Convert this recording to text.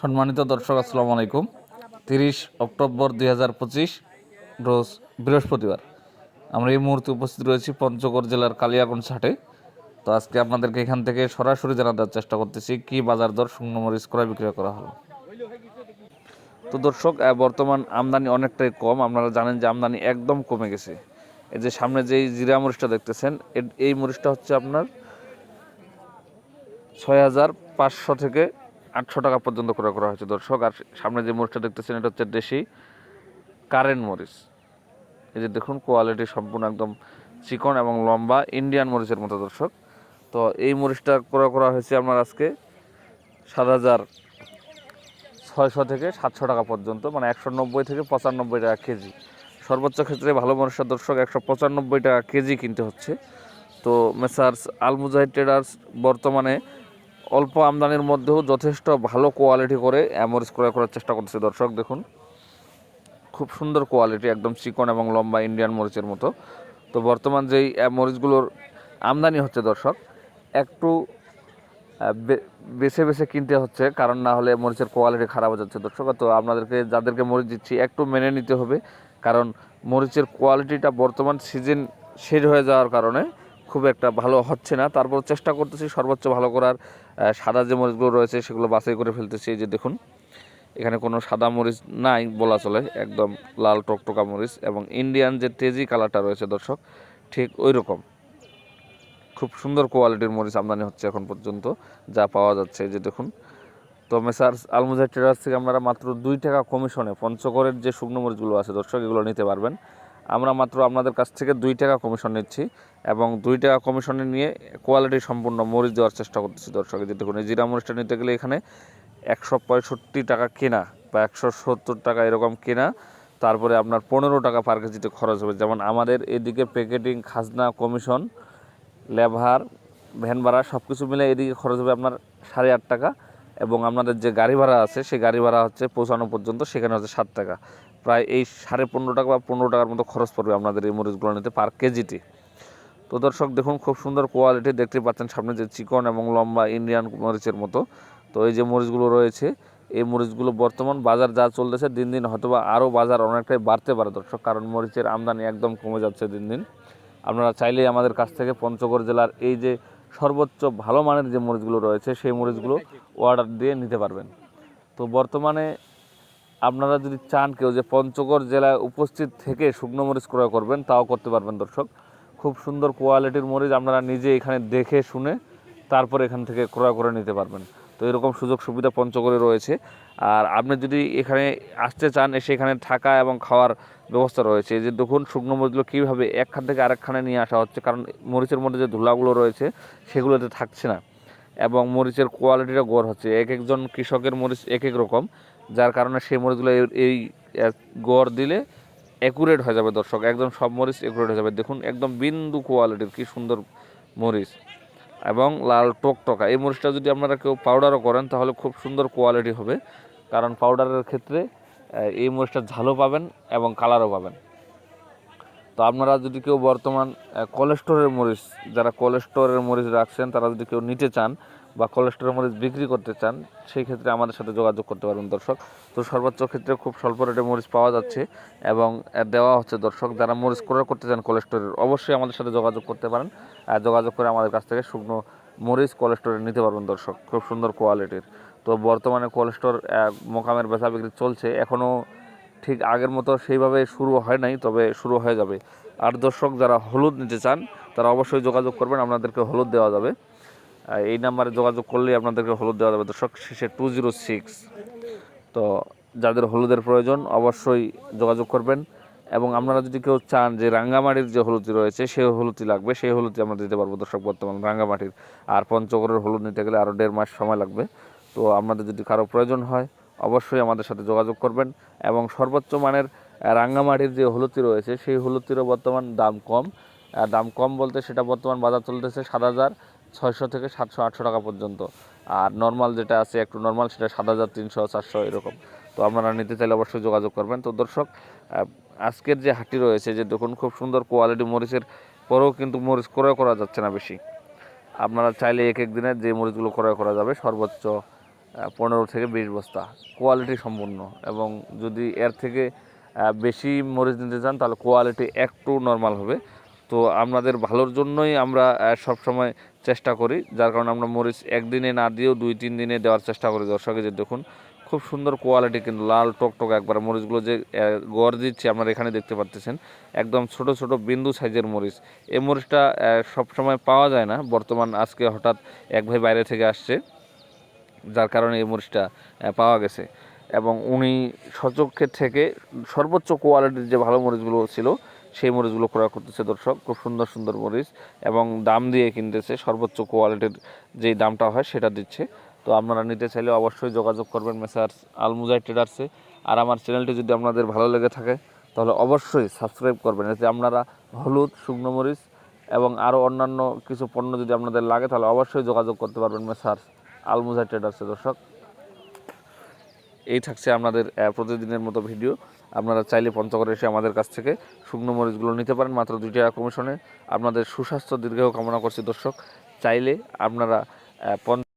সম্মানিত দর্শক, আসসালামু আলাইকুম। তিরিশ অক্টোবর দুই হাজার পঁচিশ, রোজ বৃহস্পতিবার। আমরা এই মুহূর্তে উপস্থিত রয়েছি পঞ্চগড় জেলার কালিয়াগঞ্জ হাটে। তো আজকে আপনাদেরকে এখান থেকে সরাসরি জানা দেওয়ার চেষ্টা করতেছি, কি বাজার দর, শুকনো মরিচ ক্রয় বিক্রয় করা হলো। তো দর্শক বর্তমান আমদানি অনেকটাই কম। আপনারা জানেন যে আমদানি একদম কমে গেছে। এই যে সামনে যেই জিরা মরিচটা দেখতেছেন এই মরিচটা হচ্ছে আপনার ছয় হাজার পাঁচশো থেকে আটশো টাকা পর্যন্ত ক্রয় করা হয়েছে, দর্শক। আর সামনে যে মরিচটা দেখতেছেন, এটা হচ্ছে দেশি কারেন্ট মরিচ। এই যে দেখুন, কোয়ালিটি সম্পূর্ণ একদম চিকন এবং লম্বা, ইন্ডিয়ান মরিচের মতো, দর্শক। তো এই মরিচটা ক্রয় করা হয়েছে আমার আজকে সাত হাজার ছয়শো থেকে সাতশো টাকা পর্যন্ত মানে একশো নব্বই থেকে পঁচানব্বই টাকা কেজি। সর্বোচ্চ ক্ষেত্রে ভালো মরিচটা, দর্শক, একশো পঁচানব্বই টাকা কেজি কিনতে হচ্ছে। তো মেসার্স আলমুজাহিদ ট্রেডার্স বর্তমানে অল্প আমদানির মধ্যেও যথেষ্ট ভালো কোয়ালিটি করে মরিচ ক্রয় করার চেষ্টা করছে দর্শক, দেখুন। খুব সুন্দর কোয়ালিটি একদম চিকন এবং লম্বা ইন্ডিয়ান মরিচের মতো। তো বর্তমান যেই মরিচগুলোর আমদানি হচ্ছে দর্শক, একটু বেছে বেছে কিনতে হচ্ছে, কারণ না হলে মরিচের কোয়ালিটি খারাপ হয়ে যাচ্ছে দর্শক। তো আপনাদেরকে, যাদেরকে মরিচ দিচ্ছি, একটু মেনে নিতে হবে, কারণ মরিচের কোয়ালিটিটা বর্তমান সিজন শেষ হয়ে যাওয়ার কারণে খুব একটা ভালো হচ্ছে না। তারপর চেষ্টা করতেছি সর্বোচ্চ ভালো করার সাদা যে মরিচগুলো রয়েছে সেগুলো বাছাই করে ফেলতেছি, এই যে দেখুন। এখানে কোনো সাদা মরিচ নাই বলা চলে, একদম লাল টকটকা মরিচ এবং ইন্ডিয়ান যে তেজি কালারটা রয়েছে দর্শক, ঠিক ওই রকম খুব সুন্দর কোয়ালিটির মরিচ আমদানি হচ্ছে এখন পর্যন্ত, যা পাওয়া যাচ্ছে, এই যে দেখুন। তো মেসার্স আলমুজাহ ট্রেডার্স থেকে আপনারা মাত্র দুই টাকা কমিশনে পঞ্চগড়ের যে শুকনো মরিচগুলো আছে দর্শক, এগুলো নিতে পারবেন। আমরা মাত্র আপনাদের কাছ থেকে দুই টাকা কমিশন নিচ্ছি এবং দুই টাকা কমিশনে নিয়ে কোয়ালিটি সম্পূর্ণ মরিচ দেওয়ার চেষ্টা করতেছি দর্শক। যে দেখুন, এই জিরা মরিচটা নিতে গেলে এখানে একশো পঁয়ষট্টি টাকা কেনা বা একশো সত্তর টাকা এরকম কেনা, তারপরে আপনার পনেরো টাকা পার কেজিতে খরচ হবে। যেমন আমাদের এদিকে প্যাকেটিং খাজনা কমিশন লেভার ভ্যান ভাড়া সব কিছু মিলে এদিকে খরচ হবে আপনার সাড়ে আট টাকা এবং আপনাদের যে গাড়ি ভাড়া আছে, সেই গাড়ি ভাড়া হচ্ছে পৌঁছানো পর্যন্ত সেখানে হচ্ছে সাত টাকা। প্রায় এই সাড়ে পনেরো টাকা বা পনেরো টাকার মতো খরচ পড়বে আপনাদের এই মরিচগুলো নিতে পার কেজিটি তো দর্শক, দেখুন খুব সুন্দর কোয়ালিটি দেখতে পাচ্ছেন সামনে যে চিকন এবং লম্বা ইন্ডিয়ান মরিচের মতো। তো এই যে মরিচগুলো রয়েছে, এই মরিচগুলো বর্তমান বাজার যা চলতেছে দিন দিন হয়তোবা আরও বাজার অনেকটাই বাড়তে পারে দর্শক, কারণ মরিচের আমদানি একদম কমে যাচ্ছে দিন দিন। আপনারা চাইলেই আমাদের কাছ থেকে পঞ্চগড় জেলার এই যে সর্বোচ্চ ভালো মানের যে মরিচগুলো রয়েছে, সেই মরিচগুলো অর্ডার দিয়ে নিতে পারবেন। তো বর্তমানে আপনারা যদি চান কেউ যে পঞ্চগড় জেলায় উপস্থিত থেকে শুকনো মরিচ ক্রয় করবেন, তাও করতে পারবেন দর্শক। খুব সুন্দর কোয়ালিটির মরিচ আপনারা নিজে এখানে দেখে শুনে তারপর এখান থেকে ক্রয় করে নিতে পারবেন। তো এরকম সুযোগ সুবিধা পঞ্চগড়ে রয়েছে। আর আপনি যদি এখানে আসতে চান, এসে এখানে থাকা এবং খাওয়ার ব্যবস্থা রয়েছে। যে দেখুন, শুকনো মরিচগুলো কীভাবে একখান থেকে আরেকখানে নিয়ে আসা হচ্ছে, কারণ মরিচের মধ্যে যে ধুলাগুলো রয়েছে, সেগুলোতে থাকছে না। এবং মরিচের কোয়ালিটিটা গড় হচ্ছে। এক একজন কৃষকের মরিচ এক এক রকম। যার কারণে সেই মরিচগুলো এই- গড় দিলে অ্যাকুরেট হয়ে যাবে দর্শক। একদম সব মরিচ অ্যাকুরেট হয়ে যাবে। দেখুন, একদম বিন্দু কোয়ালিটির কি সুন্দর মরিচ। এবং লাল টকটকা। এই মরিচটা যদি আপনারা কেউ পাউডারও করেন, তাহলে খুব সুন্দর কোয়ালিটি হবে। কারণ পাউডারের ক্ষেত্রে এই মরিচটা ঝালও পাবেন এবং কালারও পাবেন। তো আপনারা যদি কেউ বর্তমান কোলেস্টোরের মরিচ, যারা কোলেস্টোরের মরিচ রাখছেন, তারা যদি কেউ নিতে চান বা কোলেস্টোরের মরিচ বিক্রি করতে চান, সেই ক্ষেত্রে আমাদের সাথে যোগাযোগ করতে পারবেন দর্শক। তো সর্বোচ্চ ক্ষেত্রে খুব স্বল্প রেটে মরিচ পাওয়া যাচ্ছে এবং দেওয়া হচ্ছে দর্শক। যারা মরিচ ক্রয় করতে চান কোলেস্টোরের অবশ্যই আমাদের সাথে যোগাযোগ করতে পারেন। যোগাযোগ করে আমাদের কাছ থেকে শুকনো মরিচ কোলেস্টোরে নিতে পারবেন দর্শক। খুব সুন্দর কোয়ালিটির তো বর্তমানে কোলেস্টোর মোকামের বেচা বিক্রি চলছে। এখনও ঠিক আগের মতো সেইভাবে শুরু হয় নাই, তবে শুরু হয়ে যাবে। আর দর্শক যারা হলুদ নিতে চান, তারা অবশ্যই যোগাযোগ করবেন, আপনাদেরকে হলুদ দেওয়া যাবে। এই নাম্বারে যোগাযোগ করলেই আপনাদেরকে হলুদ দেওয়া যাবে। দর্শক, শেষে টু জিরো সিক্স তো যাদের হলুদের প্রয়োজন, অবশ্যই যোগাযোগ করবেন। এবং আপনারা যদি কেউ চান যে রাঙ্গামাটির যে হলুদটি রয়েছে, সেই হলুদটি লাগবে, সেই হলুদটি আমরা দিতে পারব দর্শক বর্তমান রাঙ্গামাটির। আর পঞ্চগড়ের হলুদ নিতে গেলে আরও দেড় মাস সময় লাগবে। তো আপনাদের যদি কারও প্রয়োজন হয় অবশ্যই আমাদের সাথে যোগাযোগ করবেন এবং সর্বোচ্চ মানের রাঙ্গামাটির যে হলুদটি রয়েছে, সেই হলুদটিরও বর্তমান দাম কম। দাম কম বলতে সেটা বর্তমান বাজার চলতেছে সাত হাজার ছয়শো থেকে সাতশো আটশো টাকা পর্যন্ত। আর নর্মাল যেটা আছে, একটু নর্মাল সেটা সাত হাজার তিনশো, চারশো এরকম। তো আপনারা নিতে চাইলে অবশ্যই যোগাযোগ করবেন। তো দর্শক আজকের যে হাটটি রয়েছে, যে দেখুন খুব সুন্দর কোয়ালিটি মরিচের পরেও কিন্তু মরিচ ক্রয় করা যাচ্ছে না বেশি। আপনারা চাইলে এক এক দিনের যে মরিচগুলো ক্রয় করা যাবে, সর্বোচ্চ পনেরো থেকে বিশ বস্তা কোয়ালিটি সম্পূর্ণ। এবং যদি এর থেকে বেশি মরিচ নিতে চান, তাহলে কোয়ালিটি একটু নর্মাল হবে। তো আপনাদের ভালোর জন্যই আমরা সব সময় চেষ্টা করি, যার কারণে আমরা মরিচ একদিনে না দিয়েও দুই তিন দিনে দেওয়ার চেষ্টা করি। দর্শকে যে দেখুন, খুব সুন্দর কোয়ালিটি কিন্তু লাল টকটক একবার মরিচগুলো যে গড় দিচ্ছে, আপনারা এখানে দেখতে পাচ্ছেন, একদম ছোট ছোট বিন্দু সাইজের মরিচ। এই মরিচটা সবসময় পাওয়া যায় না। বর্তমান আজকে হঠাৎ এক ভাই বাইরে থেকে আসছে। যার কারণে এই মরিচটা পাওয়া গেছে। এবং উনি সচক্ষের থেকে সর্বোচ্চ কোয়ালিটির যে ভালো মরিচগুলো ছিল, সেই মরিচগুলো ক্রয় করতেছে দর্শক। খুব সুন্দর সুন্দর মরিচ এবং দাম দিয়ে কিনতেছে, সর্বোচ্চ কোয়ালিটির যেই দামটা হয় সেটা দিচ্ছে। তো আপনারা নিতে চাইলে অবশ্যই যোগাযোগ করবেন মেসার্স আলমুজাই ট্রেডার্সে। আর আমার চ্যানেলটি যদি আপনাদের ভালো লেগে থাকে, তাহলে অবশ্যই সাবস্ক্রাইব করবেন এতে আপনারা হলুদ, শুকনো মরিচ এবং আরও অন্যান্য কিছু পণ্য যদি আপনাদের লাগে, তাহলে অবশ্যই যোগাযোগ করতে পারবেন মেসার্স। আলমুজাই ট্রেডার্সে দর্শক। এই থাকছে আমাদের প্রতিদিনের মতো ভিডিও। আপনারা চাইলে পঞ্চগড়ে এসে আমাদের কাছ থেকে শুকনো মরিচগুলো নিতে পারেন, মাত্র দুই টাকা কমিশনে। আপনাদের সুস্বাস্থ্য দীর্ঘ কামনা করছি, দর্শক। চাইলে আপনারা পঞ্চ